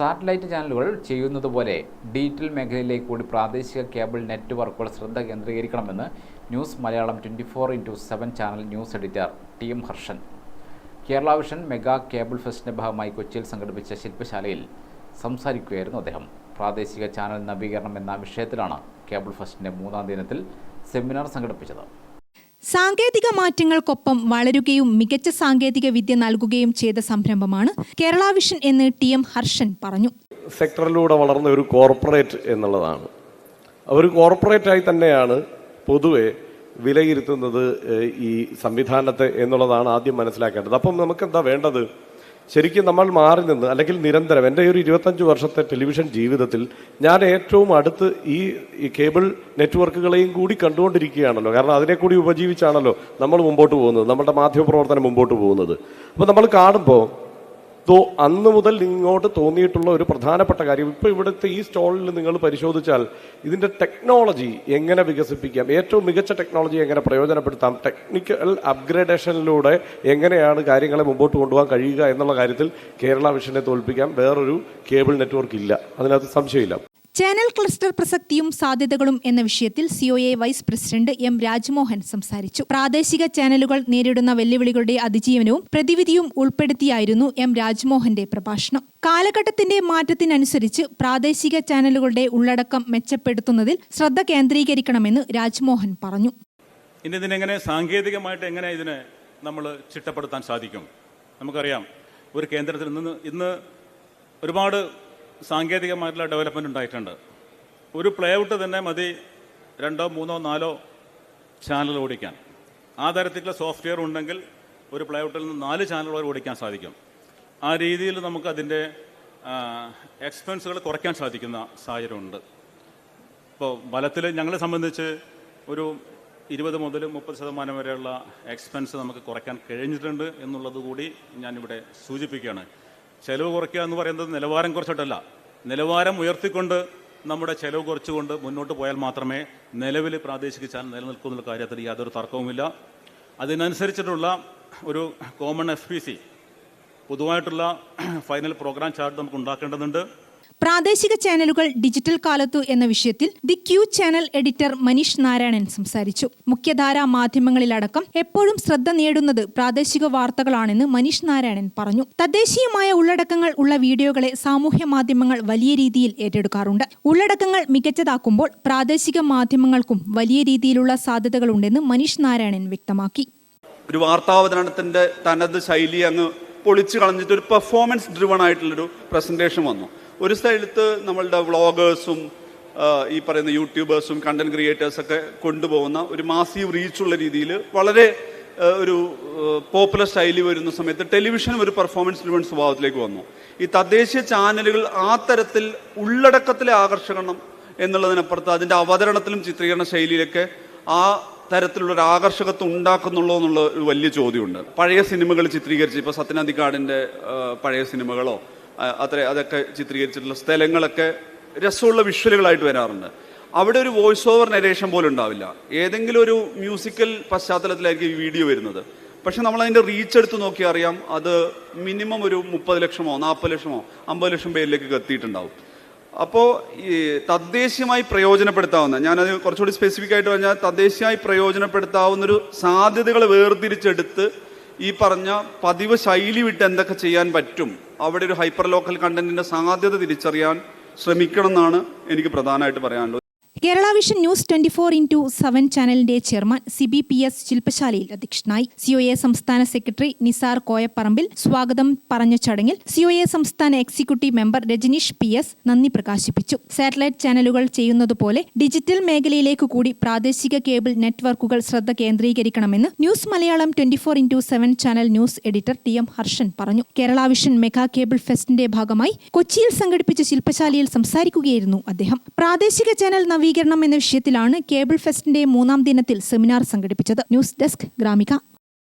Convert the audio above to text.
Satellite ചാനലുകൾ ചെയ്യുന്നത് പോലെ ഡിജിറ്റൽ മേഖലയിലേക്ക് കൂടി പ്രാദേശിക കേബിൾ നെറ്റ്വർക്കുകൾ ശ്രദ്ധ കേന്ദ്രീകരിക്കണമെന്ന് news Malayalam twenty four into seven channel news editor T M Harshan. Kerala vision mega cable ഫെസ്റ്റിന്റെ ഭാഗമായി കൊച്ചിയിൽ സംഘടിപ്പിച്ച ശില്പശാലയിൽ സംസാരിക്കുകയായിരുന്നു അദ്ദേഹം. പ്രാദേശിക ചാനൽ നവീകരണം എന്ന വിഷയത്തിലാണ് കേബിൾ ഫെസ്റ്റിന്റെ മൂന്നാം ദിനത്തിൽ സെമിനാർ സംഘടിപ്പിച്ചത്. സാങ്കേതിക മാറ്റങ്ങൾക്കൊപ്പം വളരുകയും മികച്ച സാങ്കേതിക വിദ്യ നൽകുകയും ചെയ്ത സംരംഭമാണ് കേരള വിഷൻ എന്ന് ടി എം ഹർഷൻ പറഞ്ഞു. സെക്ടറിലൂടെ വളർന്ന ഒരു കോർപ്പറേറ്റ് എന്നുള്ളതാണ്. ഒരു കോർപ്പറേറ്റായി തന്നെയാണ് പൊതുവെ വിലയിരുത്തുന്നത് ഈ സംവിധാനത്തെ എന്നുള്ളതാണ് ആദ്യം മനസ്സിലാക്കേണ്ടത്. അപ്പം നമുക്ക് എന്താ വേണ്ടത്? ശരിക്കും നമ്മൾ മാറി നിന്ന് അല്ലെങ്കിൽ നിരന്തരം എന്റെ ഒരു ഇരുപത്തഞ്ച് വർഷത്തെ ടെലിവിഷൻ ജീവിതത്തിൽ ഞാൻ ഏറ്റവും അടുത്ത് ഈ കേബിൾ നെറ്റ്വർക്കുകളെയും കൂടി കണ്ടുകൊണ്ടിരിക്കുകയാണല്ലോ. കാരണം അതിനെ കൂടി ഉപജീവിച്ചാണല്ലോ നമ്മൾ മുമ്പോട്ട് പോകുന്നത് നമ്മുടെ മാധ്യമപ്രവർത്തനം മുമ്പോട്ട് പോകുന്നത്. അപ്പോൾ നമ്മൾ കാണുമ്പോൾ അന്ന് മുതൽ ഇങ്ങോട്ട് തോന്നിയിട്ടുള്ള ഒരു പ്രധാനപ്പെട്ട കാര്യം. ഇപ്പോൾ ഇവിടുത്തെ ഈ സ്റ്റോളിൽ നിങ്ങൾ പരിശോധിച്ചാൽ ഇതിന്റെ ടെക്നോളജി എങ്ങനെ വികസിപ്പിക്കാം? ഏറ്റവും മികച്ച ടെക്നോളജി എങ്ങനെ പ്രയോജനപ്പെടുത്താം? ടെക്നിക്കൽ അപ്ഗ്രേഡേഷനിലൂടെ എങ്ങനെയാണ് കാര്യങ്ങളെ മുമ്പോട്ട് കൊണ്ടുപോകാൻ കഴിയുക എന്നുള്ള കാര്യത്തിൽ കേരള വിഷനെ തോൽപ്പിക്കാൻ വേറൊരു കേബിൾ നെറ്റ്വർക്ക് ഇല്ല. അതിനകത്ത് സംശയമില്ല. ചാനൽ ക്ലസ്റ്റർ പ്രസക്തിയും സാധ്യതകളും എന്ന വിഷയത്തിൽ COA vice president M Rajmohan സംസാരിച്ചു. പ്രാദേശിക ചാനലുകൾ നേരിടുന്ന വെല്ലുവിളികളുടെ അതിജീവനവും പ്രതിവിധിയും ഉൾപ്പെടുത്തിയായിരുന്നു എം രാജ്മോഹന്റെ പ്രഭാഷണം. കാലഘട്ടത്തിന്റെ മാറ്റത്തിനനുസരിച്ച് പ്രാദേശിക ചാനലുകളുടെ ഉള്ളടക്കം മെച്ചപ്പെടുത്തുന്നതിൽ ശ്രദ്ധ കേന്ദ്രീകരിക്കണമെന്ന് രാജ്മോഹൻ പറഞ്ഞു. ഇതിനെങ്ങനെ സാങ്കേതികമായിട്ട് എങ്ങനെ ഇതിനെ നമ്മൾ ചിട്ടപ്പെടുത്താൻ സാധിക്കും? നമുക്കറിയാം ഒരു കേന്ദ്രത്തിൽ നിന്ന് ഇന്ന് ഒരുപാട് സാങ്കേതികമായിട്ടുള്ള ഡെവലപ്മെന്റ് ഉണ്ടായിട്ടുണ്ട്. ഒരു പ്ലേഔട്ട് തന്നെ മതി രണ്ടോ മൂന്നോ നാലോ ചാനൽ ഓടിക്കാൻ. ആ തരത്തിലുള്ള സോഫ്റ്റ്വെയർ ഉണ്ടെങ്കിൽ ഒരു പ്ലേഔട്ടിൽ നിന്ന് നാല് ചാനൽ വരെ ഓടിക്കാൻ സാധിക്കും. ആ രീതിയിൽ നമുക്ക് അതിന്റെ എക്സ്പെൻസുകൾ കുറയ്ക്കാൻ സാധിക്കുന്ന സാഹചര്യമുണ്ട്. ഇപ്പോൾ ബലത്തിൽ ഞങ്ങളെ സംബന്ധിച്ച് ഒരു ഇരുപത് മുതൽ മുപ്പത് ശതമാനം വരെയുള്ള എക്സ്പെൻസ് നമുക്ക് കുറയ്ക്കാൻ കഴിഞ്ഞിട്ടുണ്ട് എന്നുള്ളത് കൂടി ഞാനിവിടെ സൂചിപ്പിക്കുകയാണ്. ചെലവ് കുറയ്ക്കുക എന്ന് പറയുന്നത് നിലവാരം കുറച്ചിട്ടല്ല. നിലവാരം ഉയർത്തിക്കൊണ്ട് നമ്മുടെ ചെലവ് കുറച്ചുകൊണ്ട് മുന്നോട്ട് പോയാൽ മാത്രമേ നിലവിൽ പ്രാദേശിക ചാനൽ നിലനിൽക്കൂ എന്നുള്ള കാര്യത്തിൽ യാതൊരു തർക്കവുമില്ല. അതിനനുസരിച്ചിട്ടുള്ള ഒരു കോമൺ എഫ് പി സി പൊതുവായിട്ടുള്ള ഫൈനൽ പ്രോഗ്രാം ചാർട്ട് നമുക്ക് ഉണ്ടാക്കേണ്ടതുണ്ട്. പ്രാദേശിക ചാനലുകൾ ഡിജിറ്റൽ കാലത്തു എന്ന വിഷയത്തിൽ the Q channel editor Manish Narayanan സംസാരിച്ചു. മുഖ്യധാരാ മാധ്യമങ്ങളിലടക്കം എപ്പോഴും ശ്രദ്ധ നേടുന്നത് പ്രാദേശിക വാർത്തകളാണെന്ന് മനീഷ് നാരായണൻ പറഞ്ഞു. തദ്ദേശീയമായ ഉള്ളടക്കങ്ങൾ ഉള്ള വീഡിയോകളെ സാമൂഹ്യ മാധ്യമങ്ങൾ വലിയ രീതിയിൽ ഏറ്റെടുക്കാറുണ്ട്. ഉള്ളടക്കങ്ങൾ മികച്ചതാക്കുമ്പോൾ പ്രാദേശിക മാധ്യമങ്ങൾക്കും വലിയ രീതിയിലുള്ള സാധ്യതകളുണ്ടെന്ന് മനീഷ് നാരായണൻ വ്യക്തമാക്കി. ഒരു വാർത്താവതരണത്തിന്റെ തനത് ശൈലി അങ്ങ് പൊളിച്ചു കളഞ്ഞിട്ട് ഒരു പെർഫോമൻസ് ഡ്രിവൺ ആയിട്ടുള്ളൊരു പ്രസന്റേഷൻ വന്നു. ഒരു സ്ഥലത്ത് നമ്മളുടെ വ്ളോഗേഴ്സും ഈ പറയുന്ന യൂട്യൂബേഴ്സും കണ്ടന്റ് ക്രിയേറ്റേഴ്സൊക്കെ കൊണ്ടുപോകുന്ന ഒരു മാസീവ് റീച്ചുള്ള രീതിയിൽ വളരെ ഒരു പോപ്പുലർ സ്റ്റൈലി വരുന്ന സമയത്ത് ടെലിവിഷൻ ഒരു പെർഫോമൻസ് ഡ്രിവൺ സ്വഭാവത്തിലേക്ക് വന്നു. ഈ തദ്ദേശീയ ചാനലുകൾ ആ തരത്തിൽ ഉള്ളടക്കത്തിലെ ആകർഷണം എന്നുള്ളതിനപ്പുറത്ത് അതിന്റെ അവതരണത്തിലും ചിത്രീകരണ ശൈലിയിലൊക്കെ ആ തരത്തിലുള്ള ആകർഷകത്വം ഉണ്ടാക്കുന്നുള്ളൂ എന്നുള്ള ഒരു വലിയ ചോദ്യമുണ്ട്. പഴയ സിനിമകൾ ചിത്രീകരിച്ച് ഇപ്പോൾ സത്യനാന്തിക്കാടിന്റെ പഴയ സിനിമകളോ അത്ര അതൊക്കെ ചിത്രീകരിച്ചിട്ടുള്ള സ്ഥലങ്ങളൊക്കെ രസമുള്ള വിഷ്വലുകളായിട്ട് വരാറുണ്ട്. അവിടെ ഒരു വോയിസ് ഓവർ നരേഷൻ പോലും ഉണ്ടാവില്ല. ഏതെങ്കിലും ഒരു മ്യൂസിക്കൽ പശ്ചാത്തലത്തിലായിരിക്കും ഈ വീഡിയോ വരുന്നത്. പക്ഷെ നമ്മൾ അതിന്റെ റീച്ച് എടുത്ത് നോക്കി അറിയാം അത് മിനിമം ഒരു മുപ്പത് ലക്ഷമോ നാൽപ്പത് ലക്ഷമോ അമ്പത് ലക്ഷം പേരിലേക്ക് എത്തിയിട്ടുണ്ടാവും. അപ്പോൾ ഈ തദ്ദേശീയമായി പ്രയോജനപ്പെടുത്താവുന്ന ഞാനത് കുറച്ചുകൂടി സ്പെസിഫിക് ആയിട്ട് പറഞ്ഞാൽ തദ്ദേശീയമായി പ്രയോജനപ്പെടുത്താവുന്ന ഒരു സാധ്യതകൾ വേർതിരിച്ചെടുത്ത് ഈ പറഞ്ഞ പതിവ് ശൈലി വിട്ട് എന്തൊക്കെ ചെയ്യാൻ പറ്റും അവിടെ ഒരു ഹൈപ്പർ ലോക്കൽ കണ്ടന്റിന്റെ സാധ്യത തിരിച്ചറിയാൻ ശ്രമിക്കണം എന്നാണ് എനിക്ക് പ്രധാനമായിട്ട് പറയാനുള്ളത്. Kerala vision news twenty four into seven ചാനലിന്റെ ചെയർമാൻ സിബി പി എസ് ശില്പശാലയിൽ അധ്യക്ഷനായി സിഒഎ സംസ്ഥാന സെക്രട്ടറി നിസാർ കോയപ്പറമ്പിൽ സ്വാഗതം പറഞ്ഞ ചടങ്ങിൽ സിഒഎ സംസ്ഥാന executive member Rajaneesh P S നന്ദി പ്രകാശിപ്പിച്ചു. സാറ്റലൈറ്റ് ചാനലുകൾ ചെയ്യുന്നതുപോലെ ഡിജിറ്റൽ മേഖലയിലേക്ക് കൂടി പ്രാദേശിക കേബിൾ നെറ്റ്വർക്കുകൾ ശ്രദ്ധ കേന്ദ്രീകരിക്കണമെന്ന് news Malayalam twenty four into seven channel news editor T M Harshan പറഞ്ഞു. കേരള വിഷൻ മെഗാ കേബിൾ ഫെസ്റ്റിന്റെ ഭാഗമായി കൊച്ചിയിൽ സംഘടിപ്പിച്ച ശില്പശാലയിൽ സംസാരിക്കുകയായിരുന്നു അദ്ദേഹം. പ്രാദേശിക ചാനൽ നവീകരണം എന്ന വിഷയത്തിലാണ് കേബിൾ ഫെസ്റ്റിന്റെ മൂന്നാം ദിനത്തിൽ സെമിനാർ സംഘടിപ്പിച്ചത്. News desk Gramika.